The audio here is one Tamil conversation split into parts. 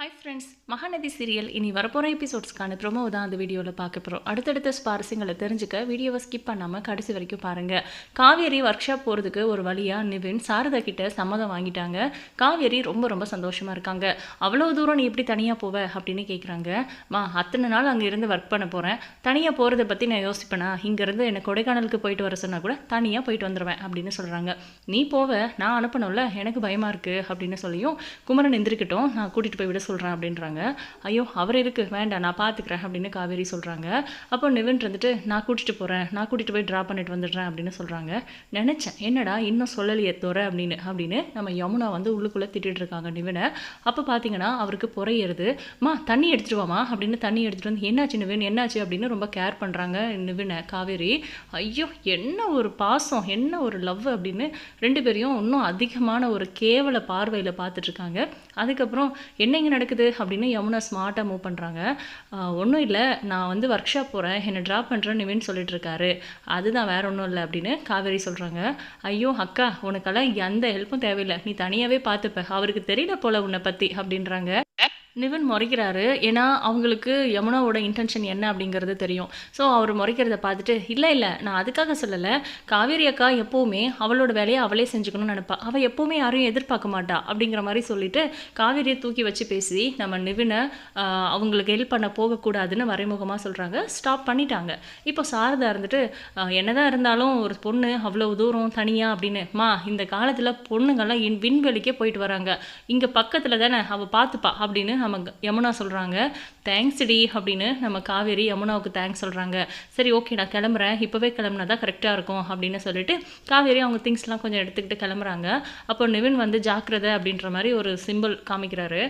ஹாய் ஃப்ரெண்ட்ஸ் மகாநதி சீரியல் இனி வரப்போகிற எபிசோட்ஸ்க்கான ப்ரொமோ தான் அந்த வீடியோவில் பார்க்க போகிறோம் அடுத்தடுத்த சுவாரஸ்யங்களை தெரிஞ்சுக்க வீடியோவை ஸ்கிப் பண்ணாமல் கடைசி வரைக்கும் பாருங்கள் காவேரி ஒர்க் ஷாப் போகிறதுக்கு ஒரு வழியாக நிவின் சாரதா கிட்ட சம்மதம் வாங்கிட்டாங்க. காவேரி ரொம்ப ரொம்ப சந்தோஷமாக இருக்காங்க. அவ்வளோ தூரம் நீ எப்படி தனியாக போவ? அப்படின்னு கேட்குறாங்க மா அத்தனை நாள் அங்கே இருந்து ஒர்க் பண்ண போகிறேன் தனியாக போகிறத பற்றி நான் யோசிப்பேனா? இங்கேருந்து என்னை கொடைக்கானலுக்கு போயிட்டு வர சொன்னால் கூட தனியாக போயிட்டு வந்துடுவேன் அப்படின்னு சொல்கிறாங்க நீ போவ நான் அனுப்பணும்ல? எனக்கு பயமாக இருக்குது அப்படின்னு சொல்லியும் குமரன் எந்திரிக்கட்டும். நான் கூட்டிகிட்டு போய் விட சொல்கிறேன் அப்படின்றாங்க. ஐயோ அவர் இருக்கு வேண்டாம் நான் பார்த்துக்கிறேன் அப்படின்னு காவேரி சொல்கிறாங்க அப்போ நிவின் இருந்துட்டு நான் கூட்டிகிட்டு போகிறேன் நான் கூட்டிகிட்டு போய் ட்ராப் பண்ணிட்டு வந்துடுறேன் அப்படின்னு சொல்கிறாங்க நினச்சேன் என்னடா இன்னும் சொல்லலையே தோற அப்படின்னு அப்படின்னு நம்ம யமுனா வந்து உள்ளுக்குள்ளே திட்டிகிட்டு இருக்காங்க நிவினை. அப்போ பார்த்தீங்கன்னா அவருக்கு புறையிறது மா தண்ணி எடுத்துட்டு வாமா அப்படின்னு தண்ணி எடுத்துகிட்டு வந்து என்னாச்சு நிவின் என்னாச்சு? அப்படின்னு ரொம்ப கேர் பண்ணுறாங்க நிவினை காவேரி. ஐயோ என்ன ஒரு பாசம் என்ன ஒரு லவ் அப்படின்னு ரெண்டு பேரையும் இன்னும் அதிகமான ஒரு கேவல பார்வையில் பார்த்துட்ருக்காங்க அதுக்கப்புறம் என்ன இங்கே நடக்குது அப்படின்னு யமுனா ஸ்மார்ட்டாக மூவ் பண்ணுறாங்க ஒன்றும் இல்லை நான் வந்து ஒர்க் ஷாப் போகிறேன் என்னை ட்ராப் பண்ணுறேன்னு நிவின் சொல்லிட்டு இருக்காரு. அதுதான் வேற ஒன்றும் இல்லை அப்படின்னு காவேரி சொல்கிறாங்க ஐயோ அக்கா உனக்கெல்லாம் எந்த ஹெல்ப்பும் தேவையில்லை. நீ தனியாகவே பார்த்துப்ப. அவருக்கு தெரியல போல உன்னை பற்றி அப்படின்றாங்க. நிவின் முறைக்கிறாரு. ஏன்னா அவங்களுக்கு யமுனாவோட இன்டென்ஷன் என்ன அப்படிங்கிறது தெரியும். ஸோ அவர் முறைக்கிறத பார்த்துட்டு இல்லை இல்லை நான் அதுக்காக சொல்லலை. காவேரி அக்கா எப்போவுமே அவளோட வேலையை அவளே செஞ்சுக்கணும்னு நினைப்பா. அவள் எப்போவுமே யாரையும் எதிர்பார்க்க மாட்டா. அப்படிங்கிற மாதிரி சொல்லிட்டு காவேரியை தூக்கி வச்சு பேசி நம்ம நிவினை அவங்களுக்கு ஹெல்ப் பண்ண போகக்கூடாதுன்னு மறைமுகமாக சொல்கிறாங்க ஸ்டாப் பண்ணிட்டாங்க. இப்போ சாரதா இருந்துட்டு என்னதான் இருந்தாலும் ஒரு பொண்ணு அவ்வளோ தூரம் தனியாக அப்படின்னு மா இந்த காலத்தில் பொண்ணுங்கள்லாம் இன் விண்வெளிக்கே போயிட்டு வராங்க. இங்கே பக்கத்தில் தானே அவள் பார்த்துப்பா. அப்படின்னு நம்ம யமுனா சொல்கிறாங்க தேங்க்ஸ் டி அப்படின்னு நம்ம காவேரி யமுனாவுக்கு தேங்க்ஸ் சொல்கிறாங்க சரி ஓகே நான் கிளம்புறேன். இப்போவே கிளம்புனா தான் கரெக்டாக இருக்கும் அப்படின்னு சொல்லிட்டு காவேரி அவங்க திங்ஸ்லாம் கொஞ்சம் எடுத்துக்கிட்டு கிளம்புறாங்க. அப்போ நிவின் வந்து ஜாக்கிரதை அப்படின்ற மாதிரி ஒரு சிம்பிள் காமிக்கிறாரு.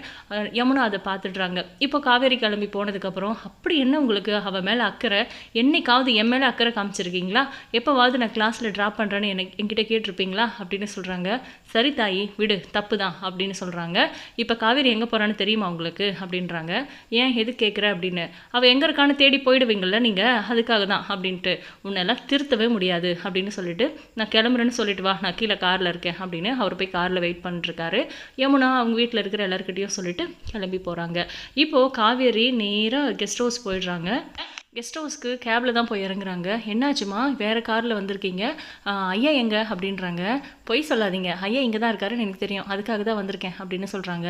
யமுனா அதை பார்த்துடுறாங்க. இப்போ காவேரி கிளம்பி போனதுக்கப்புறம் அப்படி என்ன உங்களுக்கு? அவள் மேலே அக்கறை? என்னைக்காவது என் மேலே அக்கறை காமிச்சிருக்கீங்களா? எப்போவாவது நான் கிளாஸில் ட்ராப் பண்ணுறேன்னு எனக்கு என்கிட்ட கேட்டிருப்பீங்களா? அப்படின்னு சொல்கிறாங்க சரி தாயி விடு. தப்பு தான் அப்படின்னு சொல்கிறாங்க இப்போ காவேரி எங்கே போகிறான்னு தெரியுமா உங்களுக்கு அப்படின்றாங்க. ஏன் எது கேட்குற அப்படின்னு. அவள் எங்கே இருக்கான்னு தேடி போயிடுவீங்கள நீங்கள் அதுக்காக தான். அப்படின்ட்டு. உன்னெல்லாம் திருத்தவே முடியாது. அப்படின்னு சொல்லிட்டு நான் கிளம்புறேன்னு சொல்லிட்டு வா நான் கீழே காரில் இருக்கேன். அப்படின்னு அவர் போய் காரில் வெயிட் பண்ணிட்டுருக்காரு. யமுனா அவங்க வீட்டில் இருக்கிற எல்லாருக்கிட்டையும் சொல்லிட்டு கிளம்பி போகிறாங்க இப்போது காவேரி நேராக கெஸ்ட் ஹவுஸ் போயிடுறாங்க. கெஸ்ட் ஹவுஸ்க்கு கேபில் தான் போய் இறங்குறாங்க. என்னாச்சுமா? வேறு காரில் வந்திருக்கீங்க. ஐயா எங்க? அப்படின்றாங்க. பொய் சொல்லாதீங்க. ஐயா இங்கே தான் இருக்காருன்னு எனக்கு தெரியும். அதுக்காக தான் வந்திருக்கேன் அப்படின்னு சொல்கிறாங்க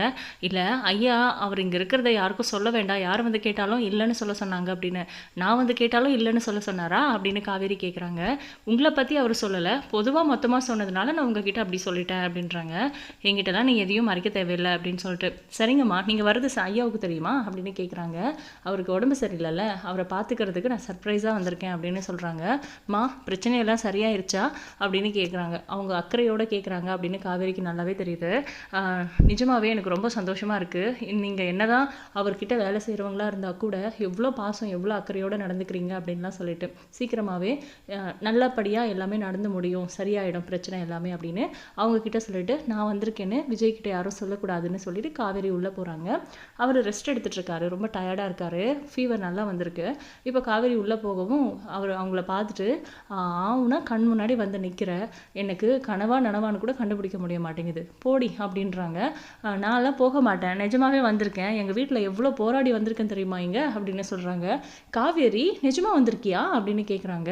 இல்லை ஐயா அவர் இங்கே இருக்கிறத யாருக்கும் சொல்ல வேண்டாம். யார் வந்து கேட்டாலும் இல்லைன்னு சொல்ல சொன்னாங்க அப்படின்னு. நான் வந்து கேட்டாலும் இல்லைன்னு சொல்ல சொன்னாரா? அப்படின்னு காவேரி கேட்குறாங்க உங்களை பற்றி அவர் சொல்லலை. பொதுவாக மொத்தமாக சொன்னதுனால நான் உங்ககிட்ட அப்படி சொல்லிட்டேன் அப்படின்றாங்க. எங்கிட்டலாம் நீ எதையும் மறைக்க தேவையில்லை அப்படின்னு சொல்லிட்டு. சரிங்கம்மா நீங்கள் வர்றது ஐயாவுக்கு தெரியுமா? அப்படின்னு கேட்குறாங்க அவருக்கு உடம்பு சரியில்லைல்ல. அவரை பார்த்து பார்த்துக்கிறதுக்கு நான் சர்ப்ரைஸாக வந்திருக்கேன் அப்படின்னு சொல்கிறாங்க மா பிரச்சனையெல்லாம் சரியாயிருச்சா? அப்படின்னு கேட்குறாங்க அவங்க அக்கறையோடு கேட்குறாங்க அப்படின்னு காவேரிக்கு நல்லாவே தெரியுது. நிஜமாகவே எனக்கு ரொம்ப சந்தோஷமாக இருக்குது நீங்கள் என்ன தான் அவர்கிட்ட வேலை செய்கிறவங்களா இருந்தால் கூட எவ்வளோ பாசம் எவ்வளோ அக்கறையோடு நடந்துக்கிறீங்க? அப்படின்லாம் சொல்லிட்டு சீக்கிரமாகவே நல்லபடியாக எல்லாமே நடந்து முடியும். சரியாயிடும் பிரச்சனை எல்லாமே அப்படின்னு அவங்க கிட்ட சொல்லிட்டு நான் வந்திருக்கேன்னு விஜய்கிட்ட யாரும் சொல்லக்கூடாதுன்னு சொல்லிட்டு காவேரி உள்ளே போகிறாங்க அவர் ரெஸ்ட் எடுத்துகிட்ருக்காரு ரொம்ப டயர்டாக இருக்காரு. ஃபீவர் நல்லா வந்திருக்கு. இப்போ காவேரி உள்ளே போகவும் அவர் அவங்கள பார்த்துட்டு ஆவுனா கண் முன்னாடி வந்து நிற்கிற எனக்கு கனவா நனவான்னு கூட கண்டுபிடிக்க முடிய மாட்டேங்குது. போடி அப்படின்றாங்க. நான்லாம் போக மாட்டேன். நிஜமாவே வந்திருக்கேன். எங்கள் வீட்டில் எவ்வளோ போராடி வந்திருக்கேன் தெரியுமா இங்கே? அப்படின்னு சொல்கிறாங்க காவேரி நிஜமாக வந்திருக்கியா? அப்படின்னு கேட்குறாங்க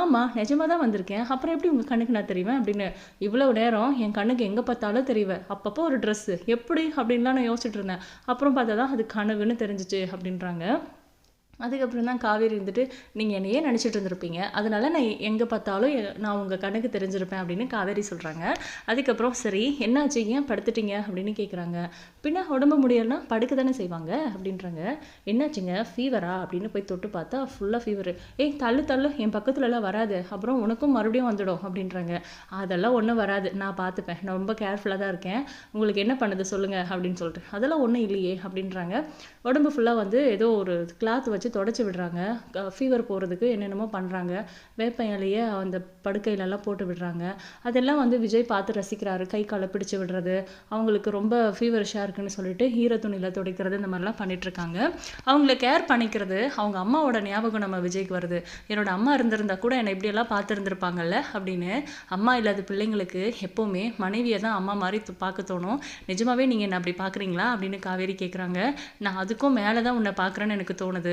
ஆமாம் நிஜமாக தான் வந்திருக்கேன். அப்புறம் எப்படி உங்கள் கண்ணுக்கு நான் தெரிவேன்? அப்படின்னு. இவ்வளோ நேரம் என் கண்ணுக்கு எங்கே பார்த்தாலும் தெரிவேன் அப்பப்போ ஒரு ட்ரெஸ்ஸு எப்படி? அப்படின்லாம் நான் யோசிச்சுட்டு இருந்தேன். அப்புறம் பார்த்தா தான் அது கனவுன்னு தெரிஞ்சிச்சு அப்படின்றாங்க. அதுக்கப்புறம் தான் காவேரி இருந்துட்டு நீங்கள் என்னையே நினச்சிட்டு இருந்திருப்பீங்க. அதனால நான் எங்கே பார்த்தாலும் நான் உங்கள் கண்ணுக்கு தெரிஞ்சிருப்பேன் அப்படின்னு காவேரி சொல்கிறாங்க அதுக்கப்புறம் சரி என்னாச்சு? ஏன் படுத்துட்டீங்க? அப்படின்னு கேட்குறாங்க பின்ன உடம்பு முடியலன்னா படுக்க தானே செய்வாங்க அப்படின்றாங்க. என்னாச்சுங்க? ஃபீவரா அப்படின்னு போய் தொட்டு பார்த்தா ஃபுல்லாக ஃபீவர் ஏய் தள்ளு தள்ளு. என் பக்கத்துலலாம் வராது. அப்புறம் உனக்கும் மறுபடியும் வந்துடும் அப்படின்றாங்க. அதெல்லாம் ஒன்றும் வராது. நான் பார்த்துப்பேன். நான் ரொம்ப கேர்ஃபுல்லாக தான் இருக்கேன். உங்களுக்கு என்ன பண்ணுது சொல்லுங்கள் அப்படின்னு சொல்லிட்டு. அதெல்லாம் ஒன்றும் இல்லையே அப்படின்றாங்க. உடம்பு ஃபுல்லாக வந்து ஏதோ ஒரு கிளாத் வச்சு தொடச்சி விடுறாங்க. ஃபீவர் போகிறதுக்கு என்னென்னமோ பண்ணுறாங்க வேப்ப இலையை அந்த படுக்கையிலலாம் போட்டு விடுறாங்க. அதெல்லாம் வந்து விஜய் பார்த்து ரசிக்கிறாரு. கை காலை பிடிச்சி விடுறது அவங்களுக்கு ரொம்ப ஃபீவரிஷாக இருக்குன்னு சொல்லிட்டு ஈர துணியில் துடைக்கிறது இந்த மாதிரிலாம் பண்ணிகிட்ருக்காங்க அவங்கள கேர் பண்ணிக்கிறது அவங்க அம்மாவோட ஞாபகம் நம்ம விஜய்க்கு வருது. என்னோட அம்மா இருந்திருந்தா கூட என்னை இப்படியெல்லாம் பார்த்துருந்துருப்பாங்கல்ல அப்படின்னு. அம்மா இல்லாத பிள்ளைங்களுக்கு எப்போவுமே மனைவியை தான் அம்மா மாதிரி பார்க்க தோணும். நிஜமாகவே நீங்கள் என்னை அப்படி பார்க்குறீங்களா அப்படின்னு காவேரி கேட்குறாங்க நான் அதுக்கும் மேலே தான் உன்னை பார்க்குறேன்னு எனக்கு தோணுது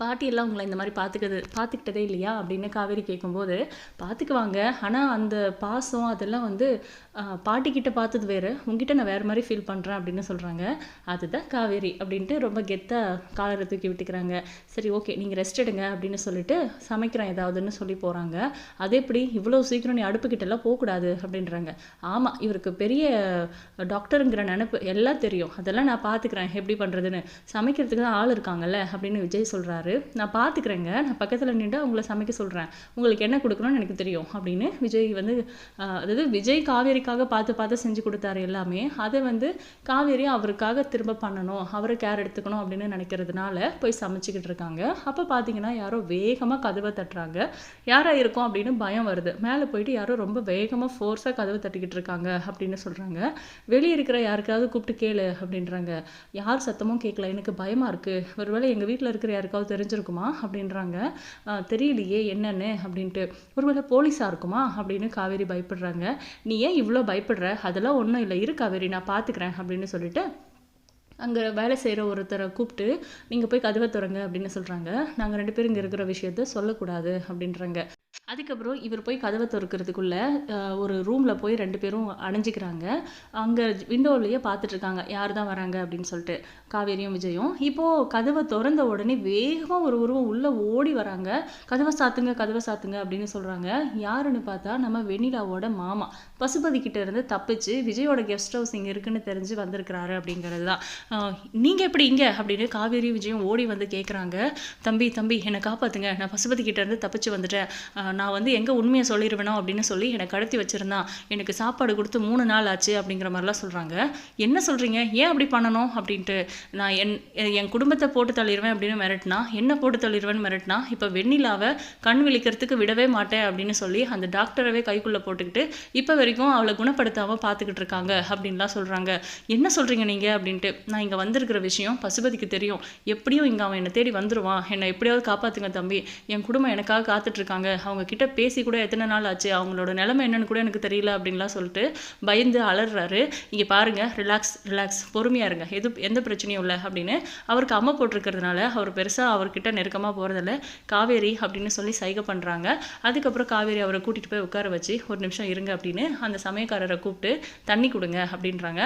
பாட்டியெல்லாம் உங்களை இந்த மாதிரி பார்த்துக்கிறது பார்த்துக்கிட்டதே இல்லையா? அப்படின்னு காவேரி கேட்கும்போது பார்த்துக்குவாங்க ஆனால் அந்த பாசம் அதெல்லாம் வந்து பாட்டிக்கிட்ட பார்த்தது வேறு. உங்ககிட்ட நான் வேறு மாதிரி ஃபீல் பண்ணுறேன் அப்படின்னு சொல்கிறாங்க அதுதான் காவேரி அப்படின்ட்டு ரொம்ப கெத்தாக காலரை தூக்கி விட்டுக்கிறாங்க. சரி ஓகே நீங்கள் ரெஸ்ட் எடுங்க அப்படின்னு சொல்லிட்டு சமைக்கிறேன் ஏதாவதுன்னு சொல்லி போகிறாங்க அது எப்படி? இவ்வளோ சீக்கிரம் நீ அடுப்புக்கிட்டலாம் போகக்கூடாது அப்படின்றாங்க. ஆமாம் இவருக்கு பெரிய டாக்டருங்கிற நினப்பு எல்லாம் தெரியும். அதெல்லாம் நான் பார்த்துக்கிறேன் எப்படி பண்ணுறதுன்னு சமைக்கிறதுக்கு தான் ஆள் இருக்காங்கல்ல அப்படின்னு விஜய் சொல்கிறாரு நான் பார்த்துக்கிறேங்க நான் பக்கத்தில் நின்று அவங்கள சமைக்க சொல்கிறேன் உங்களுக்கு என்ன கொடுக்கணும்னு எனக்கு தெரியும் அப்படின்னு விஜய் வந்து அதாவது விஜய் காவேரிக்காக பார்த்து பார்த்து செஞ்சு கொடுத்தாரு எல்லாமே. அதை வந்து காவேரி அவருக்காக திரும்ப பண்ணணும் அவரை கேர் எடுத்துக்கணும் அப்படின்னு நினைக்கிறதுனால போய் சமைச்சிக்கிட்டு இருக்காங்க. அப்போ பார்த்தீங்கன்னா யாரோ வேகமாக கதவை தட்டுறாங்க. யாராக இருக்கும் அப்படின்னு பயம் வருது. மேலே போயிட்டு யாரோ ரொம்ப வேகமாக ஃபோர்ஸாக கதவை தட்டிக்கிட்டு இருக்காங்க அப்படின்னு சொல்கிறாங்க வெளியே இருக்கிற யாருக்காவது கூப்பிட்டு கேளு அப்படின்றாங்க. யார் சத்தமும் கேட்கல எனக்கு பயமாக இருக்குது ஒருவேளை எங்கள் வீட்டில் இருக்கிற யாருக்காவது தெரிஞ்சிருக்குமா அப்படின்றாங்க. தெரியலையே என்னன்னு? அப்படின்ட்டு. ஒருவேளை போலீஸாக இருக்குமா? அப்படின்னு காவேரி பயப்படுறாங்க. நீ ஏன் இவ்வளோ பயப்படுற? அதெல்லாம் ஒன்றும் இல்லை. இரு காவேரி நான் பார்த்துக்கிறேன் அப்படின்னு சொல்லிட்டு அங்கே வேலை செய்கிற ஒருத்தரை கூப்பிட்டு நீங்கள் போய் கதவை திறங்க அப்படின்னு சொல்கிறாங்க நாங்கள் ரெண்டு பேரும் இங்கே இருக்கிற விஷயத்த சொல்லக்கூடாது அப்படின்றாங்க. அதுக்கப்புறம் இவர் போய் கதவை திறக்கிறதுக்குள்ள ஒரு ரூமில் போய் ரெண்டு பேரும் அணைஞ்சிக்கிறாங்க. அங்கே விண்டோவிலேயே பார்த்துட்ருக்காங்க யார் தான் வராங்க? அப்படின்னு சொல்லிட்டு. காவேரியும் விஜயும். இப்போது கதவை திறந்த உடனே வேகமாக ஒரு உருவம் உள்ளே ஓடி வராங்க. கதவை சாத்துங்க கதவை சாத்துங்க அப்படின்னு சொல்கிறாங்க யாருன்னு பார்த்தா நம்ம வெண்ணிலாவோட மாமா. பசுபதி கிட்ட இருந்து தப்பிச்சு விஜயோட கெஸ்ட் ஹவுஸ் இங்கே இருக்குன்னு தெரிஞ்சு வந்திருக்கிறாரு அப்படிங்கிறது தான். நீங்கள் எப்படி இங்கே? அப்படின்னு காவேரியும் விஜயும் ஓடி வந்து கேட்குறாங்க தம்பி தம்பி என்னை காப்பாத்துங்க. நான் பசுபதி கிட்ட இருந்து தப்பிச்சு வந்துட்டேன். நான் வந்து எங்கே உண்மையை சொல்லிடுவேனோ அப்படின்னு சொல்லி என்னை கடத்தி வச்சுருந்தான் எனக்கு சாப்பாடு கொடுத்து மூணு நாள் ஆச்சு அப்படிங்கிற மாதிரிலாம் சொல்கிறாங்க என்ன சொல்கிறீங்க ஏன் அப்படி பண்ணணும்? அப்படின்ட்டு நான் என் என் குடும்பத்தை போட்டு தள்ளிடுவேன் அப்படின்னு மிரட்டினா என்ன போட்டு தள்ளிடுவேன்னு மிரட்டினா இப்போ வெண்ணிலாவை கண் விழிக்கிறதுக்கு விடவே மாட்டேன் அப்படின்னு சொல்லி அந்த டாக்டரவே கைக்குள்ளே போட்டுக்கிட்டு இப்போ வரைக்கும் அவளை குணப்படுத்தாமல் பார்த்துக்கிட்டு இருக்காங்க அப்படின்லாம் சொல்கிறாங்க என்ன சொல்கிறீங்க நீங்கள் அப்படின்ட்டு நான் இங்கே வந்திருக்கிற விஷயம் பசுபதிக்கு தெரியும். எப்படியும் இங்கே அவன் என்னை தேடி வந்துருவான். என்னை எப்படியாவது காப்பாற்றுங்க தம்பி. என் குடும்பம் எனக்காக காத்துட்ருக்காங்க அவங்க கிட்ட பேசி கூட எத்தனை நாள் ஆச்சு? அவங்களோட நிலமை என்னன்னு கூட எனக்கு தெரியல அப்படின்லாம் சொல்லிட்டு பயந்து அலறாரு. இங்கே பாருங்கள் ரிலாக்ஸ் ரிலாக்ஸ் பொறுமையாக இருங்க. எது எந்த பிரச்சனையும் இல்லை அப்படின்னு அவருக்கு அம்மை போட்டிருக்கிறதுனால அவர் பெருசாக அவர்கிட்ட நெருக்கமாக போகிறதில்ல காவேரி அப்படின்னு சொல்லி சைகை பண்ணுறாங்க அதுக்கப்புறம் காவேரி அவரை கூட்டிகிட்டு போய் உட்கார வச்சு ஒரு நிமிஷம் இருங்க அப்படின்னு அந்த சமயக்காரரை கூப்பிட்டு தண்ணி கொடுங்க அப்படின்றாங்க.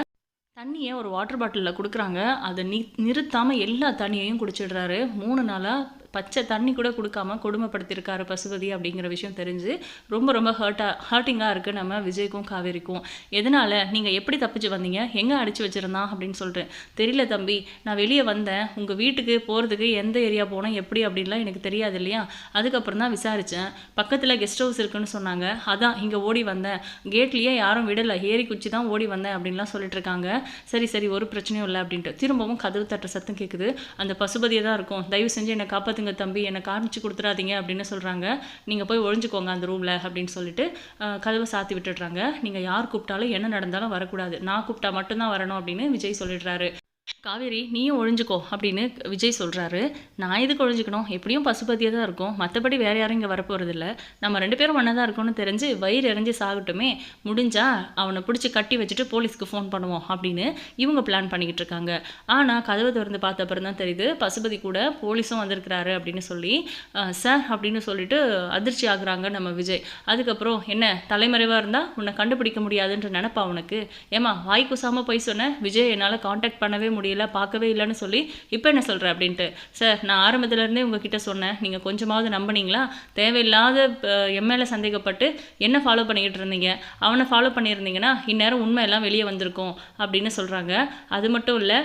தண்ணியை ஒரு வாட்டர் பாட்டிலில் கொடுக்குறாங்க. அதை நி நிறுத்தாமல் எல்லா தண்ணியையும் குடிச்சிடுறாரு. மூணு நாளாக பச்சை தண்ணி கூட கொடுக்காம கொடுமைப்படுத்தியிருக்காரு பசுபதி அப்படிங்கிற விஷயம் தெரிஞ்சு ரொம்ப ரொம்ப ஹர்ட்டாக ஹர்ட்டிங்காக இருக்குது நம்ம விஜய்க்கும் காவேரிக்கும். எதனால்? நீங்கள் எப்படி தப்பிச்சு வந்தீங்க? எங்கே அடிச்சு வச்சுருந்தான் அப்படின்னு சொல்லிட்டு தெரியல தம்பி. நான் வெளியே வந்தேன். உங்கள் வீட்டுக்கு போகிறதுக்கு எந்த ஏரியா போனோம்? எப்படி? அப்படின்லாம் எனக்கு தெரியாது இல்லையா? அதுக்கப்புறம் தான் விசாரித்தேன் பக்கத்தில் கெஸ்ட் ஹவுஸ் இருக்குன்னு சொன்னாங்க. அதான் இங்கே ஓடி வந்தேன். கேட்லேயே யாரும் விடலை. ஏறி குச்சி தான் ஓடி வந்தேன் அப்படின்லாம் சொல்லிட்டு இருக்காங்க. சரி சரி ஒரு பிரச்சனையும் இல்லை அப்படின்ட்டு. திரும்பவும் கதவு தட்டுற சத்தம் கேட்குது அந்த பசுபதியை தான் இருக்கும். தயவு செஞ்சு என்னை காப்பாற்றுங்க தம்பி என்னை காமிச்சு கொடுத்துறாதீங்க அப்படின்னு சொல்கிறாங்க நீங்கள் போய் ஒழிஞ்சுக்கோங்க அந்த ரூமில் அப்படின்னு சொல்லிட்டு கதவை சாத்தி விட்டுடுறாங்க. நீங்கள் யார் கூப்பிட்டாலும் என்ன நடந்தாலும் வரக்கூடாது. நான் கூப்பிட்டா மட்டும்தான் வரணும் அப்படின்னு விஜய் சொல்லிடுறாரு. காவேரி நீயும் ஒழிஞ்சுக்கோ அப்படின்னு விஜய் சொல்கிறாரு நான் எதுக்கு ஒழிஞ்சுக்கணும்? எப்படியும் பசுபதியாக தான் இருக்கும். மற்றபடி வேறு யாரும் இங்கே வரப்போகிறதில்ல நம்ம ரெண்டு பேரும் ஒன்றா தான் இருக்கோம்னு தெரிஞ்சு வயிறு இறஞ்சி சாகட்டுமே. முடிஞ்சால் அவனை பிடிச்சி கட்டி வச்சுட்டு போலீஸ்க்கு ஃபோன் பண்ணுவோம் அப்படின்னு இவங்க பிளான் பண்ணிக்கிட்டு இருக்காங்க. ஆனால் கதவை திறந்து பார்த்த அப்புறம் தான் தெரியுது பசுபதி கூட போலீஸும் வந்திருக்கிறாரு அப்படின்னு சொல்லி சார் அப்படின்னு சொல்லிட்டு அதிர்ச்சி ஆகுறாங்க நம்ம விஜய். அதுக்கப்புறம் என்ன தலைமறைவாக இருந்தால் உன்னை கண்டுபிடிக்க முடியாதுன்ற நினப்பா உனக்கு? ஏமா வாய் குசாமல் போய் சொன்னேன் விஜய் என்னால் காண்டாக்ட் பண்ணவே முடியல. பார்க்கவே இல்லைன்னு சொல்லி இப்போ என்ன சொல்கிறேன் அப்படின்ட்டு. சார் நான் ஆரம்பத்துலேருந்தே உங்ககிட்ட சொன்னேன். நீங்கள் கொஞ்சமாவது நம்பினீங்களா? தேவையில்லாத எம்எல்ஏ சந்தேகப்பட்டு என்ன ஃபாலோ பண்ணிக்கிட்டு இருந்தீங்க? அவனை ஃபாலோ பண்ணியிருந்தீங்கன்னா இந்நேரம் உண்மை எல்லாம் வெளியே வந்திருக்கும் அப்படின்னு சொல்கிறாங்க அது மட்டும் இல்லை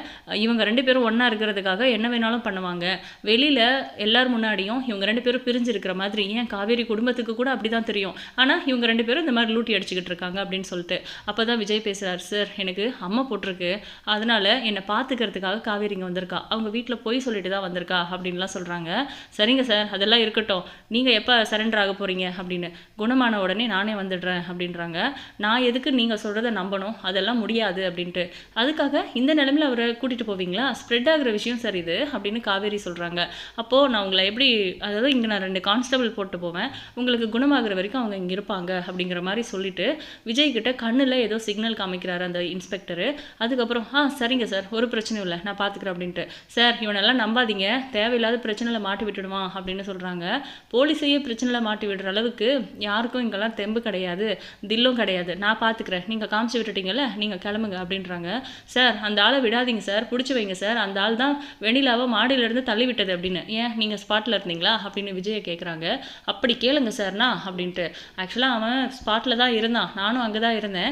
இவங்க ரெண்டு பேரும் ஒன்றா இருக்கிறதுக்காக என்ன வேணாலும் பண்ணுவாங்க. வெளியில் எல்லார் முன்னாடியும் இவங்க ரெண்டு பேரும் பிரிஞ்சு இருக்கிற மாதிரி ஏன் காவேரி குடும்பத்துக்கு கூட அப்படி தான் தெரியும். ஆனால் இவங்க ரெண்டு பேரும் இந்த மாதிரி லூட்டி அடிச்சுக்கிட்டு இருக்காங்க அப்படின்னு சொல்லிட்டு. அப்போ தான் விஜய் பேசுகிறார் சார் எனக்கு அம்மா போட்டிருக்கு. அதனால் என்னை பார்த்து பார்த்துக்கிறதுக்காக காவேரி இங்கே வந்திருக்கா. அவங்க வீட்டில் போய் சொல்லிட்டு தான் வந்திருக்கா அப்படின்லாம் சொல்கிறாங்க சரிங்க சார் அதெல்லாம் இருக்கட்டும். நீங்கள் எப்போ சரண்டர் ஆக போகிறீங்க அப்படின்னு. குணமான உடனே நானே வந்துடுறேன் அப்படின்றாங்க. நான் எதுக்கு நீங்கள் சொல்கிறத நம்பணும்? அதெல்லாம் முடியாது அப்படின்ட்டு. அதுக்காக இந்த நிலமையில் அவரை கூட்டிகிட்டு போவீங்களா? ஸ்ப்ரெட் ஆகிற விஷயம் சார் இது அப்படின்னு காவேரி சொல்கிறாங்க அப்போது நான் உங்களை எப்படி அதாவது இங்கே நான் ரெண்டு கான்ஸ்டபிள் போட்டு போவேன். உங்களுக்கு குணமாகிற வரைக்கும் அவங்க இங்கே இருப்பாங்க அப்படிங்கிற மாதிரி சொல்லிவிட்டு விஜய்கிட்ட கண்ணில் ஏதோ சிக்னல் காமிக்கிறாரு அந்த இன்ஸ்பெக்டரு அதுக்கப்புறம் ஆ சரிங்க சார். ஒரு பிரச்சனையும் இல்லை நான் பார்த்துக்கிறேன் அப்படின்ட்டு. சார் இவனெல்லாம் நம்பாதீங்க. தேவையில்லாத பிரச்சனையில் மாட்டி விட்டுடுவான் அப்படின்னு சொல்கிறாங்க போலீஸையே பிரச்சனையில் மாட்டி விடுற அளவுக்கு யாருக்கும் இங்கெல்லாம் தெம்பு கிடையாது தில்லும் கிடையாது. நான் பார்த்துக்கிறேன் நீங்கள் காமிச்சு விட்டுட்டீங்கல்ல நீங்கள் கிளம்புங்க அப்படின்றாங்க. சார் அந்த ஆளை விடாதீங்க சார். பிடிச்சி வைங்க சார். அந்த ஆள் தான் வெண்ணிலாவை மாடியிலேருந்து தள்ளி விட்டது அப்படின்னு. ஏன்? நீங்கள் ஸ்பாட்டில் இருந்தீங்களா? அப்படின்னு விஜயை கேட்குறாங்க அப்படி கேளுங்க சார்னா அப்படின்ட்டு. ஆக்சுவலாக அவன் ஸ்பாட்டில் தான் இருந்தான். நானும் அங்கே தான் இருந்தேன்.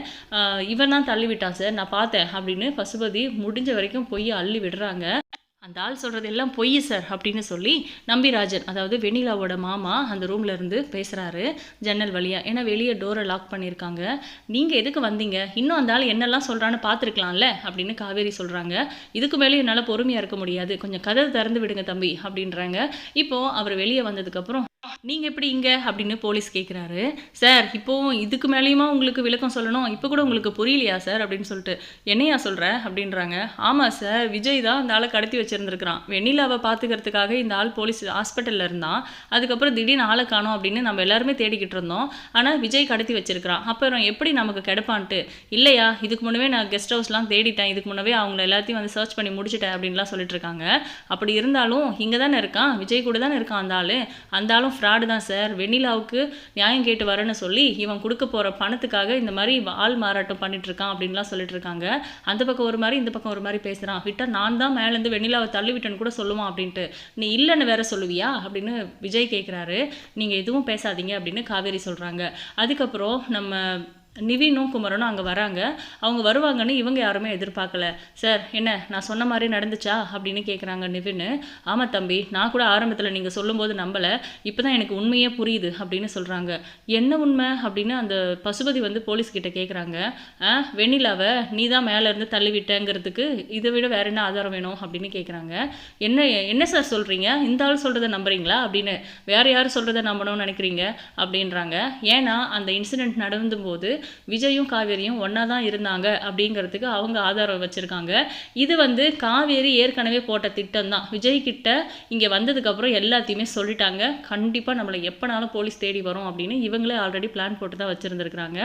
இவன் தான் தள்ளி விட்டான் சார். நான் பார்த்தேன் அப்படின்னு பசுபதி முடிஞ்ச வரைக்கும் பொய் அள்ளி விடுறாங்க. அந்த ஆள் சொல்கிறது எல்லாம் பொய் சார் அப்படின்னு சொல்லி நம்பிராஜன் அதாவது வெண்ணிலாவோட மாமா அந்த ரூம்ல இருந்து பேசுகிறாரு ஜன்னல் வழியாக ஏன்னா வெளியே டோரை லாக் பண்ணியிருக்காங்க. நீங்கள் எதுக்கு வந்தீங்க? இன்னும் அந்த ஆள் என்னெல்லாம் சொல்கிறான்னு பார்த்துருக்கலாம்ல அப்படின்னு காவேரி சொல்கிறாங்க இதுக்கு மேலே என்னால் பொறுமையாக இருக்க முடியாது. கொஞ்சம் கதவு திறந்து விடுங்க தம்பி அப்படின்றாங்க. இப்போது அவர் வெளியே வந்ததுக்கப்புறம் நீங்கள் எப்படி இங்கே அப்படின்னு போலீஸ் கேட்குறாரு சார் இப்போவும் இதுக்கு மேலேயுமா உங்களுக்கு விளக்கம் சொல்லணும்? இப்போ கூட உங்களுக்கு புரியலையா சார்? அப்படின்னு சொல்லிட்டு என்னையா சொல்கிற அப்படின்றாங்க. ஆமாம் சார் விஜய் தான் அந்த ஆளை கடத்தி வச்சுருந்துருக்கிறான். வெண்ணிலாவை பார்த்துக்கிறதுக்காக இந்த ஆள் போலீஸ் ஹாஸ்பிட்டலில் இருந்தான். அதுக்கப்புறம் திடீர்னு ஆளை காணோம் அப்படின்னு நம்ம எல்லாருமே தேடிக்கிட்டு இருந்தோம். ஆனால் விஜய் கடத்தி வச்சிருக்கிறான். அப்புறம் எப்படி நமக்கு கிடப்பான்ட்டு? இல்லையா இதுக்கு முன்னவே நான் கெஸ்ட் ஹவுஸ்லாம் தேடிட்டேன். இதுக்கு முன்னவே அவங்கள எல்லாத்தையும் வந்து சர்ச் பண்ணி முடிச்சிட்டேன் அப்படின்லாம் சொல்லிட்டு இருக்காங்க. அப்படி இருந்தாலும் இங்கே தானே இருக்கான். விஜய் கூட தானே இருக்கான் அந்த ஆள். அந்த ஆளும் ஃப்ராடு தான் சார் வெண்ணிலாவுக்கு நியாயம் கேட்டு வரேன்னு சொல்லி இவன் கொடுக்க போகிற பணத்துக்காக இந்த மாதிரி ஆள் மாறாட்டம் பண்ணிட்டு இருக்கான் அப்படின்லாம் சொல்லிட்டு இருக்காங்க அந்த பக்கம் ஒரு மாதிரி இந்த பக்கம் ஒரு மாதிரி பேசுகிறான் விட்டா நான் தான் மேலேருந்து வெண்ணிலாவை தள்ளி விட்டேன்னு கூட சொல்லுவான் அப்படின்ட்டு. நீ இல்லைன்னு வேற சொல்லுவியா? அப்படின்னு விஜய் கேட்குறாரு நீங்கள் எதுவும் பேசாதீங்க அப்படின்னு காவேரி சொல்கிறாங்க அதுக்கப்புறம் நம்ம நிவினும் குமரனும் அங்கே வராங்க. அவங்க வருவாங்கன்னு இவங்க யாருமே எதிர்பார்க்கல. சார் என்ன நான் சொன்ன மாதிரி நடந்துச்சா? அப்படின்னு கேட்குறாங்க நிவின் ஆமாம் தம்பி நான் கூட ஆரம்பத்தில் நீங்கள் சொல்லும்போது நம்பலை. இப்போ தான் எனக்கு உண்மையே புரியுது அப்படின்னு சொல்கிறாங்க என்ன உண்மை? அப்படின்னு அந்த பசுபதி வந்து போலீஸ்கிட்ட கேட்குறாங்க ஆ வெண்ணிலாவை நீ தான் மேலே இருந்து இதை விட வேறு என்ன ஆதாரம் வேணும்? அப்படின்னு கேட்குறாங்க என்ன என்ன சார் சொல்கிறீங்க இந்த ஆள் சொல்கிறத நம்புறீங்களா? அப்படின்னு. வேறு யார் சொல்கிறத நம்பணும்னு நினைக்கிறீங்க? அப்படின்றாங்க. ஏன்னா அந்த இன்சிடெண்ட் நடந்தும்போது விஜயும் காவேரியும் ஒன்றா தான் இருந்தாங்க அப்படிங்கிறதுக்கு அவங்க ஆதாரம் வச்சுருக்காங்க. இது வந்து காவேரி ஏற்கனவே போட்ட திட்டம் தான். விஜய் கிட்ட இங்கே வந்ததுக்கப்புறம் எல்லாத்தையுமே சொல்லிட்டாங்க. கண்டிப்பாக நம்மளை எப்போனாலும் போலீஸ் தேடி வரும் அப்படின்னு இவங்களே ஆல்ரெடி பிளான் போட்டு தான் வச்சுருந்துருக்குறாங்க.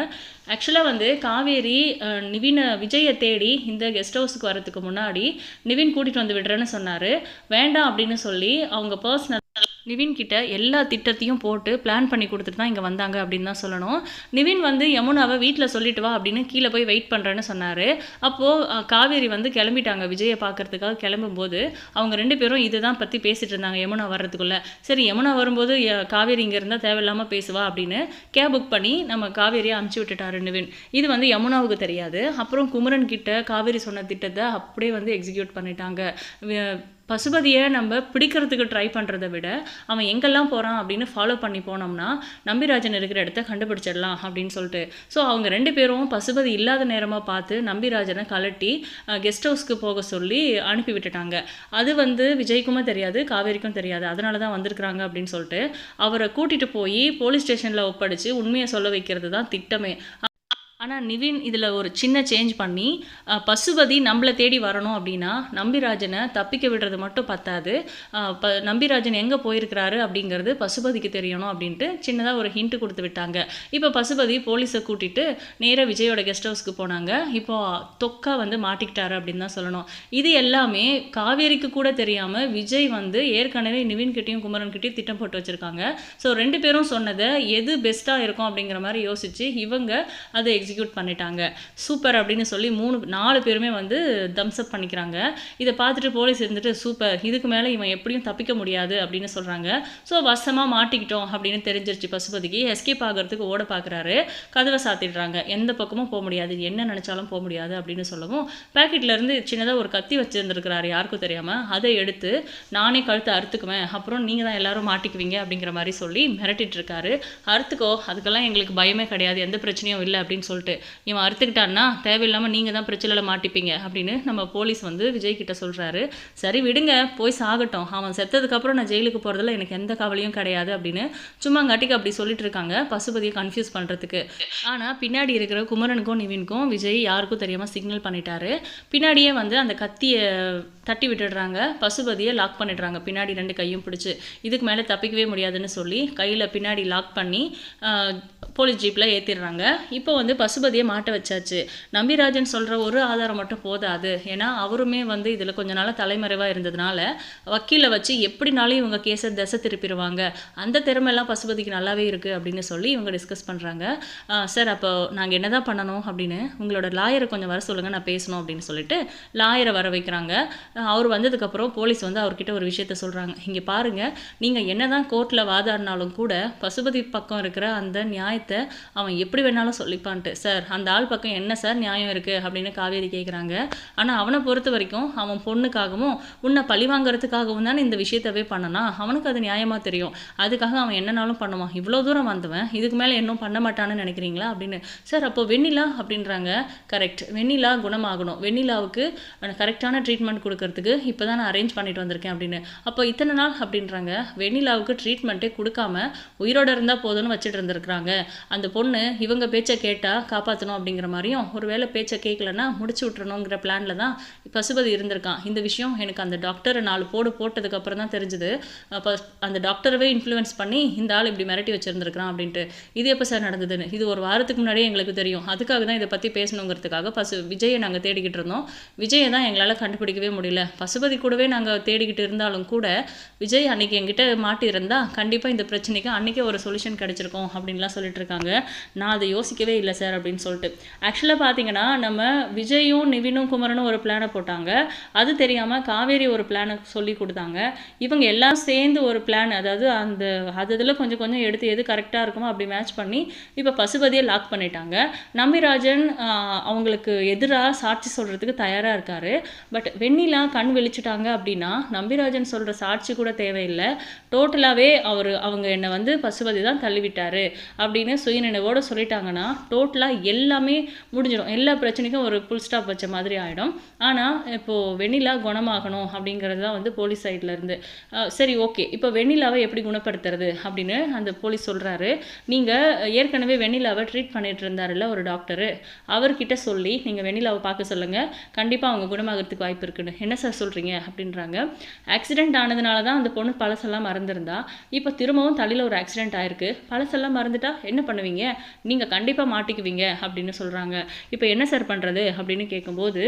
ஆக்சுவலாக வந்து காவேரி அஹ், நிவினை விஜயை தேடி இந்த கெஸ்ட் ஹவுஸுக்கு வரதுக்கு முன்னாடி நிவின் கூட்டிகிட்டு வந்து விடுறேன்னு சொன்னார். வேண்டாம் அப்படின்னு சொல்லி அவங்க பர்சனல் நிவின் கிட்ட எல்லா திட்டத்தையும் போட்டு பிளான் பண்ணி கொடுத்துட்டு தான் இங்கே வந்தாங்க அப்படின்னு தான் சொல்லணும். நிவின் வந்து யமுனாவை வீட்டில் சொல்லிட்டு வா அப்படின்னு கீழே போய் வெயிட் பண்ணுறேன்னு சொன்னார். அப்போது காவேரி வந்து கிளம்பிட்டாங்க விஜயை பார்க்கறதுக்காக கிளம்பும்போது. அவங்க ரெண்டு பேரும் இதை தான் பற்றி பேசிட்டு இருந்தாங்க யமுனா வர்றதுக்குள்ளே. சரி யமுனா வரும்போது காவேரி இங்கே இருந்தால் தேவையில்லாமல் பேசுவா அப்படின்னு கேப் புக் பண்ணி நம்ம காவேரியை அமுச்சு விட்டுட்டாரு நிவின். இது வந்து யமுனாவுக்கு தெரியாது. அப்புறம் குமரன் கிட்ட காவேரி சொன்ன திட்டத்தை அப்படியே வந்து எக்ஸிக்யூட் பண்ணிட்டாங்க. பசுபதியை நம்ம பிடிக்கிறதுக்கு ட்ரை பண்ணுறதை விட அவன் எங்கெல்லாம் போகிறான் அப்படின்னு ஃபாலோ பண்ணி போனோம்னா நம்பிராஜன் இருக்கிற இடத்த கண்டுபிடிச்சிடலாம் அப்படின்னு சொல்லிட்டு. ஸோ அவங்க ரெண்டு பேரும் பசுபதி இல்லாத நேரமாக பார்த்து நம்பிராஜனை கலட்டி கெஸ்ட் ஹவுஸ்க்கு போக சொல்லி அனுப்பி விட்டுட்டாங்க. அது வந்து விஜய்க்குமே தெரியாது காவேரிக்கும் தெரியாது. அதனால தான் வந்திருக்கிறாங்க அப்படின்னு சொல்லிட்டு அவரை கூட்டிகிட்டு போய் போலீஸ் ஸ்டேஷனில் ஒப்படைச்சு உண்மையை சொல்ல வைக்கிறது தான் திட்டமே. ஆனால் நிவின் இதில் ஒரு சின்ன சேஞ்ச் பண்ணி பசுபதி நம்மளை தேடி வரணும் அப்படின்னா நம்பிராஜனை தப்பிக்க விடுறது மட்டும் பத்தாது. ப நம்பிராஜன் எங்கே போயிருக்கிறாரு அப்படிங்கிறது பசுபதிக்கு தெரியணும் அப்படின்ட்டு சின்னதாக ஒரு ஹிண்ட்டு கொடுத்து விட்டாங்க. இப்போ பசுபதி போலீஸை கூட்டிட்டு நேராக விஜயோட கெஸ்ட் ஹவுஸ்க்கு போனாங்க. இப்போ தொக்கா வந்து மாட்டிக்கிட்டாரு அப்படின்னு தான் சொல்லணும். இது எல்லாமே காவேரிக்கு கூட தெரியாமல் விஜய் வந்து ஏற்கனவே நிவின் கிட்டேயும் குமரன் கிட்டேயும் திட்டம் போட்டு வச்சுருக்காங்க. ஸோ ரெண்டு பேரும் சொன்னதை எது பெஸ்ட்டாக இருக்கும் அப்படிங்கிற மாதிரி யோசித்து இவங்க அதை எக்ஸிக்யூட் பண்ணிட்டாங்க. சூப்பர் அப்படின்னு சொல்லி மூணு நாலு பேருமே வந்து தம்ஸ் அப் பண்ணிக்கிறாங்க. இதை பார்த்துட்டு போலீஸ் இருந்துட்டு சூப்பர் இதுக்கு மேலே இவன் எப்படியும் தப்பிக்க முடியாது அப்படின்னு சொல்கிறாங்க ஸோ வசமாக மாட்டிக்கிட்டோம் அப்படின்னு தெரிஞ்சிருச்சு பசுபதிக்கு. எஸ்கேப் ஆகிறதுக்கு ஓட பார்க்குறாரு கதவை சாத்திடுறாங்க. எந்த பக்கமும் போக முடியாது. என்ன நினச்சாலும் போக முடியாது அப்படின்னு சொல்லவும் பாக்கெட்ல இருந்து சின்னதாக ஒரு கத்தி வச்சுருந்துருக்கிறாரு. யாருக்கும் தெரியாமல் அதை எடுத்து நானே கழுத்தை அறுத்துக்குவேன். அப்புறம் நீங்கள் தான் எல்லாரும் மாட்டிக்குவீங்க அப்படிங்கிற மாதிரி சொல்லி மிரட்டிட்டு இருக்காரு. அறுத்துக்கோ. அதுக்கெல்லாம் எங்களுக்கு பயமே கிடையாது. எந்த பிரச்சனையும் இல்லை அப்படின்னு சொல்லி சொல்லிட்டு இவன் அறுத்துக்கிட்டான்னா தேவையில்லாமல் நீங்கள் தான் பிரச்சனையில் மாட்டிப்பீங்க அப்படின்னு நம்ம போலீஸ் வந்து விஜய் கிட்ட சொல்கிறாரு சரி விடுங்க போய் சாகட்டும். அவன் செத்ததுக்கப்புறம் நான் ஜெயிலுக்கு போகிறதுல எனக்கு எந்த கவலையும் கிடையாது அப்படின்னு சும்மா கட்டிக்கு அப்படி சொல்லிட்டு இருக்காங்க பசுபதியை கன்ஃபியூஸ் பண்ணுறதுக்கு ஆனால் பின்னாடி இருக்கிற குமரனுக்கும் நிவினுக்கும் விஜய் யாருக்கும் தெரியாமல் சிக்னல் பண்ணிட்டாரு. பின்னாடியே வந்து அந்த கத்தியை தட்டி விட்டுடுறாங்க. பசுபதியை லாக் பண்ணிடுறாங்க. பின்னாடி ரெண்டு கையும் பிடிச்சி. இதுக்கு மேலே தப்பிக்கவே முடியாதுன்னு சொல்லி கையில் பின்னாடி லாக் பண்ணி போலீஸ் ஜீப்பில் ஏற்றிடுறாங்க இப்போ வந்து பசுபதியை மாட்ட வச்சாச்சு. நம்பிராஜன் சொல்கிற ஒரு ஆதாரம் மட்டும் போதாது. ஏன்னா அவருமே வந்து இதில் கொஞ்ச நாளாக தலைமறைவாக இருந்ததுனால வக்கீலை வச்சு எப்படினாலும் இவங்க கேஸை திசை திருப்பிடுவாங்க. அந்த திறமையெல்லாம் பசுபதிக்கு நல்லாவே இருக்குது அப்படின்னு சொல்லி இவங்க டிஸ்கஸ் பண்ணுறாங்க சார் அப்போ நாங்கள் என்ன தான் பண்ணணும்? அப்படின்னு உங்களோட லாயரை கொஞ்சம் வர சொல்லுங்கள் நான் பேசணும். அப்படின்னு சொல்லிட்டு லாயரை வர வைக்கிறாங்க. அவர் வந்ததுக்கப்புறம் போலீஸ் வந்து அவர்கிட்ட ஒரு விஷயத்த சொல்கிறாங்க இங்கே பாருங்கள் நீங்கள் என்ன தான் கோர்ட்டில் வாதாடினாலும் கூட பசுபதி பக்கம் இருக்கிற அந்த நியாயத்தை அவன் எப்படி வேணாலும் சொல்லிப்பான்ட்டு. சார் அந்த ஆள் பக்கம் என்ன சார் நியாயம் இருக்குது அப்படின்னு காவேரி கேட்குறாங்க ஆனால் அவனை பொறுத்த வரைக்கும் அவன் பொண்ணுக்காகவும் உன்னை பழி வாங்குறதுக்காகவும் தானே இந்த விஷயத்தவே பண்ணனா? அவனுக்கு அது நியாயமாக தெரியும். அதுக்காக அவன் என்னனாலும் பண்ணுவான். இவ்வளோ தூரம் வந்தவன் இதுக்கு மேலே இன்னும் பண்ண மாட்டான்னு நினைக்கிறீங்களா? அப்படின்னு. சார் அப்போ வெண்ணிலா? அப்படின்றாங்க. கரெக்ட். வெண்ணிலா குணமாகணும். வெண்ணிலாவுக்கு கரெக்டான ட்ரீட்மெண்ட் கொடுக்கறதுக்கு இப்போ தான் நான் அரேஞ்ச் பண்ணிட்டு வந்திருக்கேன் அப்படின்னு. அப்போ இத்தனை நாள் அப்படின்றாங்க. வெண்ணிலாவுக்கு ட்ரீட்மெண்ட்டே கொடுக்காம உயிரோட இருந்தால் போதும்னு வச்சுட்டு இருந்திருக்கிறாங்க. அந்த பொண்ணு இவங்க பேச்சை கேட்டால் காப்பாற்றணும் அப்படிங்கிற மாதிரியும் ஒருவேளை பேச்சை கேட்கலன்னா முடிச்சு விட்டுறணுங்கிற பிளானில் தான் பசுபதி இருந்திருக்கான். இந்த விஷயம் எனக்கு அந்த டாக்டரை நாலு போடு போட்டதுக்கப்புறம் தான் தெரிஞ்சுது. அப்போ அந்த டாக்டரவே இன்ஃப்ளூயன்ஸ் பண்ணி இந்த ஆள் இப்படி மிரட்டி வச்சுருந்துருக்கிறான் அப்படின்ட்டு. இது எப்போ சார் நடந்ததுன்னு? இது ஒரு வாரத்துக்கு முன்னாடியே எங்களுக்கு தெரியும். அதுக்காக தான் இதை பற்றி பேசணுங்கிறதுக்காக பசு விஜயை நாங்கள் தேடிக்கிட்டு இருந்தோம். விஜயை தான் எங்களால் கண்டுபிடிக்கவே முடியல. பசுபதி கூடவே நாங்கள் தேடிக்கிட்டு இருந்தாலும் கூட விஜய் அன்னைக்கு எங்கிட்ட மாட்டியிருந்தா கண்டிப்பாக இந்த பிரச்சனைக்கு அன்றைக்கே ஒரு சொல்யூஷன் கிடைச்சிருக்கும் அப்படின்லாம் சொல்லிட்டு இருக்காங்க. நான் அதை யோசிக்கவே இல்லை சார் அப்படின்னு சொல்லிட்டு. ஆக்சுவலாக பார்த்தீங்கன்னா நம்ம விஜயும் நிவினும் குமரனும் ஒரு பிளானை போட்டாங்க. அது தெரியாமல் காவேரி ஒரு பிளானை சொல்லி கொடுத்தாங்க. இவங்க எல்லாம் சேர்ந்து ஒரு பிளான் அதாவது அந்த அது இதில் கொஞ்சம் கொஞ்சம் எடுத்து எது கரெக்டாக இருக்குமோ அப்படி மேட்ச் பண்ணி இப்போ பசுபதியை லாக் பண்ணிட்டாங்க. நம்பிராஜன் அவங்களுக்கு எதிராக சாட்சி சொல்கிறதுக்கு தயாராக இருக்காரு. பட் வெண்ணிலா கண் விழிச்சிட்டாங்க அப்படின்னா நம்பிராஜன் சொல்கிற சாட்சி கூட தேவையில்லை. டோட்டலாகவே அவர் அவங்க என்னை வந்து பசுபதி தான் தள்ளிவிட்டார் அப்படின்னு சுயநினைவோடு சொல்லிட்டாங்கன்னா டோட்டலாக எல்லாமே முடிஞ்சிடும். எல்லா பிரச்சனைக்கும் ஒரு புல் ஸ்டாப் வச்ச மாதிரி ஆகிடும் ஆனால் இப்போது வெண்ணிலா குணமாகணும் அப்படிங்கிறது தான் வந்து போலீஸ் சைட்லேருந்து சரி ஓகே இப்போ வெண்ணிலாவை எப்படி குணப்படுத்துறது அப்படின்னு அந்த போலீஸ் சொல்கிறாரு நீங்கள் ஏற்கனவே வெண்ணிலாவை ட்ரீட் பண்ணிட்டு இருந்தாருல்ல ஒரு டாக்டரு அவர்கிட்ட சொல்லி நீங்கள் வெண்ணிலாவை பார்க்க சொல்லுங்கள் கண்டிப்பாக அவங்க குணமாகிறதுக்கு வாய்ப்பு இருக்குன்னு. என்ன சார் சொல்கிறீங்க அப்படின்றாங்க. ஆக்சிடென்ட் ஆனதுனால தான் அந்த பொண்ணு பழசெல்லாம் மறந்துருந்தா. இப்போ திரும்பவும் தலையில் ஒரு ஆக்சிடென்ட் ஆயிருக்கு. பழசெல்லாம் மறந்துட்டா என்ன பண்ணுவீங்க? நீங்கள் கண்டிப்பாக மாட்டிக்குவீங்க அப்படின்னு சொல்கிறாங்க இப்போ என்ன சார் பண்ணுறது அப்படின்னு கேட்கும்போது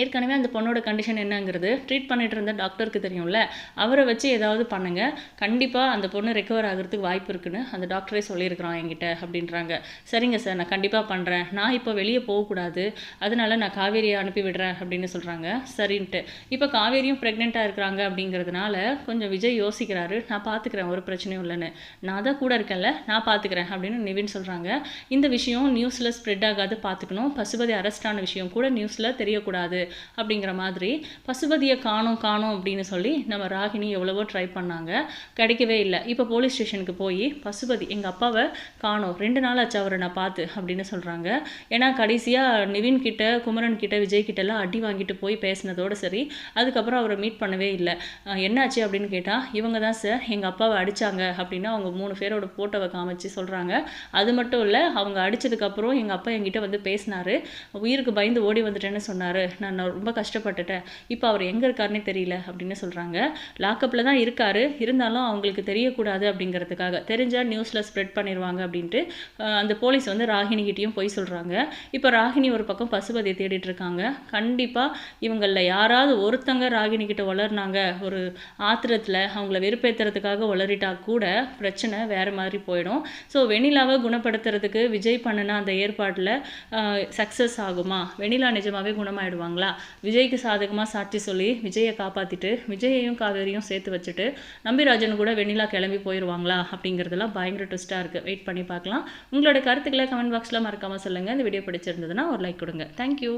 ஏற்கனவே அந்த பொண்ணோட கண்டிஷன் என்னங்கிறது ட்ரீட் பண்ணிட்டு இருந்த டாக்டருக்கு தெரியும்ல அவரை வச்சு ஏதாவது பண்ணுங்க. கண்டிப்பாக அந்த பொண்ணு ரெக்கவர் ஆகிறதுக்கு வாய்ப்பு இருக்குன்னு அந்த டாக்டரே சொல்லியிருக்கிறான் என்கிட்ட அப்படின்றாங்க. சரிங்க சார் நான் கண்டிப்பாக பண்ணுறேன் நான் இப்போ வெளியே போகக்கூடாது. அதனால நான் காவேரியை அனுப்பி விடுறேன் அப்படின்னு சொல்கிறாங்க சரின்ட்டு. இப்போ காவேரியும் ப்ரெக்னெண்ட்டாக இருக்கிறாங்க அப்படிங்கிறதுனால கொஞ்சம் விஜய் யோசிக்கிறாரு. நான் பார்த்துக்கிறேன் ஒரு பிரச்சனையும் இல்லைன்னு. நான் தான் கூட இருக்கேன்ல நான் பார்த்துக்கிறேன் அப்படின்னு நிவின் சொல்கிறாங்க இந்த விஷயம் நியூஸில் ஸ்ப்ரெட் ஆகாது பார்த்துக்கணும் பசுபதி அரெஸ்டான விஷயம் கூட நியூஸில் தெரியக்கூடாது. அப்படிங்கிற மாதிரி பசுபதியை காணோம் காணோம் அப்படின்னு சொல்லி நம்ம ராகினி எவ்வளவோ ட்ரை பண்ணாங்க. கிடைக்கவே இல்லை. இப்போ போலீஸ் ஸ்டேஷனுக்கு போய் பசுபதி எங்கள் அப்பாவை காணோம். ரெண்டு நாள் ஆச்சு அவரை நான் பார்த்து அப்படின்னு சொல்கிறாங்க ஏன்னா கடைசியாக நிவின் கிட்ட குமரன் கிட்ட விஜய் கிட்ட எல்லாம் அடி வாங்கிட்டு போய் பேசினதோட சரி அதுக்கப்புறம் அவரை மீட் பண்ணவே இல்லை. என்னாச்சு? அப்படின்னு கேட்டால் இவங்க தான் சார் எங்கள் அப்பாவை அடித்தாங்க அப்படின்னு அவங்க மூணு பேரோட ஃபோட்டோவை காமிச்சு சொல்கிறாங்க அது மட்டும் இல்லை அவங்க அடித்ததுக்கப்புறம் எங்கள் அப்பா என்கிட்ட வந்து பேசினாரு. உயிருக்கு பயந்து ஓடி வந்துட்டேன்னு சொன்னார். நான் நான் ரொம்ப கஷ்டப்பட்டுட்டேன். இப்போ அவர் எங்கே இருக்காருன்னே தெரியல அப்படின்னு சொல்கிறாங்க லாக்கப்பில் தான் இருக்கார். இருந்தாலும் அவங்களுக்கு தெரியக்கூடாது அப்படிங்கிறதுக்காக. தெரிஞ்சால் நியூஸில் ஸ்ப்ரெட் பண்ணிடுவாங்க அப்படின்ட்டு அந்த போலீஸ் வந்து ராகினிகிட்டேயும் போய் சொல்கிறாங்க இப்போ ராகினி ஒரு பக்கம் பசுபதியை தேடிட்டு இருக்காங்க. கண்டிப்பாக இவங்களில் யாராவது ஒருத்தங்க ராகினிக்கிட்ட வளர்னாங்க. ஒரு ஆத்திரத்தில் அவங்கள வெறுப்பேற்றுறதுக்காக வளரிட்டா கூட பிரச்சனை வேறு மாதிரி போயிடும். ஸோ வெண்ணிலாவை குணப்படுத்துறதுக்கு விஜய் பண்ணின அந்த ஏற்பாட்டில் சக்ஸஸ் ஆகுமா? வெண்ணிலா குணமாயிடுவாங்க குணமாயிடுவாங்களா விஜய்க்கு சாதகமாக சாட்சி சொல்லி விஜயை காப்பாற்றிட்டு விஜயையும் காவேரியும் சேர்த்து வச்சுட்டு நம்பிராஜன் கூட வெண்ணிலா கிளம்பி போயிடுவாங்களா அப்படிங்கிறதெல்லாம் பயங்கர ட்விஸ்ட்டாக இருக்குது வெயிட் பண்ணி பார்க்கலாம். உங்களோட கருத்துக்களை கமெண்ட் பாக்ஸில் மறக்காமல் சொல்லுங்கள் இந்த வீடியோ பிடிச்சிருந்ததுன்னா ஒரு லைக் கொடுங்க. தேங்க்யூ